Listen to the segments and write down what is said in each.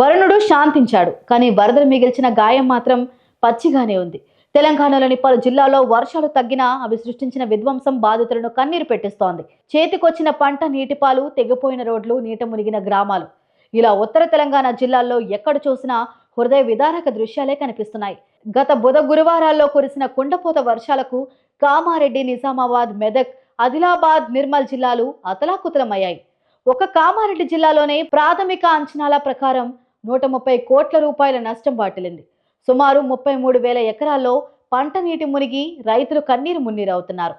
వరుణుడు శాంతించాడు కానీ వరదలు మిగిల్చిన గాయం మాత్రం పచ్చిగానే ఉంది. తెలంగాణలోని పలు జిల్లాల్లో వర్షాలు తగ్గినా అవి సృష్టించిన విధ్వంసం బాధితులను కన్నీరు పెట్టిస్తోంది. చేతికొచ్చిన పంట నీటిపాలు తెగిపోయిన రోడ్లు నీట మునిగిన గ్రామాలు. ఇలా ఉత్తర తెలంగాణ జిల్లాల్లో ఎక్కడ చూసినా హృదయ విదారక దృశ్యాలే కనిపిస్తున్నాయి. గత బుధ గురువారాల్లో కురిసిన కుండపోత వర్షాలకు కామారెడ్డి నిజామాబాద్ మెదక్ ఆదిలాబాద్ నిర్మల్ జిల్లాలు అతలాకుతలమయ్యాయి. ఒక కామారెడ్డి జిల్లాలోనే ప్రాథమిక అంచనాల ప్రకారం నూట ముప్పై కోట్ల రూపాయల నష్టం వాటిల్లింది. సుమారు ముప్పై మూడు వేల ఎకరాల్లో పంట నీటి మునిగి రైతులు కన్నీరు మున్నీరవుతున్నారు.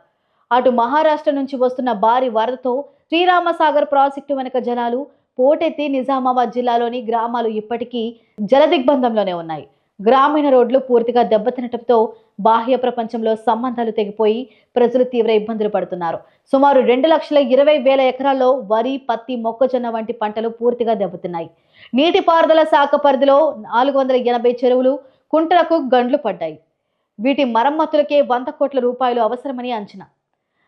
అటు మహారాష్ట్ర నుంచి వస్తున్న భారీ వరదతో శ్రీరామసాగర్ ప్రాజెక్టు వెనుక జనాలు పోటెత్తి నిజామాబాద్ జిల్లాలోని గ్రామాలు ఇప్పటికీ జలదిగ్బంధంలోనే ఉన్నాయి. గ్రామీణ రోడ్లు పూర్తిగా దెబ్బతినటంతో బాహ్య ప్రపంచంలో సంబంధాలు తెగిపోయి ప్రజలు తీవ్ర ఇబ్బందులు పడుతున్నారు. సుమారు రెండు లక్షల ఇరవై వేల ఎకరాల్లో వరి పత్తి మొక్కజొన్న వంటి పంటలు పూర్తిగా దెబ్బతిన్నాయి. నీటిపారుదల శాఖ పరిధిలో నాలుగు వందల ఎనభై చెరువులు కుంటలకు గండ్లు పడ్డాయి. వీటి మరమ్మతులకే వంద కోట్ల రూపాయలు అవసరమని అంచనా.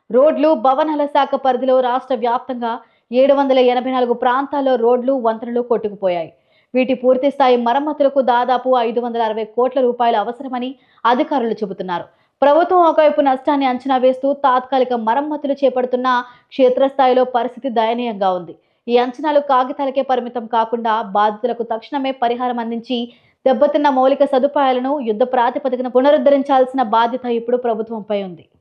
రోడ్లు భవనాల శాఖ పరిధిలో రాష్ట్ర వ్యాప్తంగా ఏడు వందల ఎనభై నాలుగు ప్రాంతాల్లో రోడ్లు వంతెనలు కొట్టుకుపోయాయి. వీటి పూర్తి స్థాయి మరమ్మతులకు దాదాపు ఐదు వందల అరవై కోట్ల రూపాయలు అవసరమని అధికారులు చెబుతున్నారు. ప్రభుత్వం ఒకవైపు నష్టాన్ని అంచనా వేస్తూ తాత్కాలిక మరమ్మతులు చేపడుతున్న క్షేత్రస్థాయిలో పరిస్థితి దయనీయంగా ఉంది. ఈ అంచనాలు కాగితాలకే పరిమితం కాకుండా బాధితులకు తక్షణమే పరిహారం అందించి దెబ్బతిన్న మౌలిక సదుపాయాలను యుద్ధ ప్రాతిపదికన పునరుద్ధరించాల్సిన బాధ్యత ఇప్పుడు ప్రభుత్వంపై ఉంది.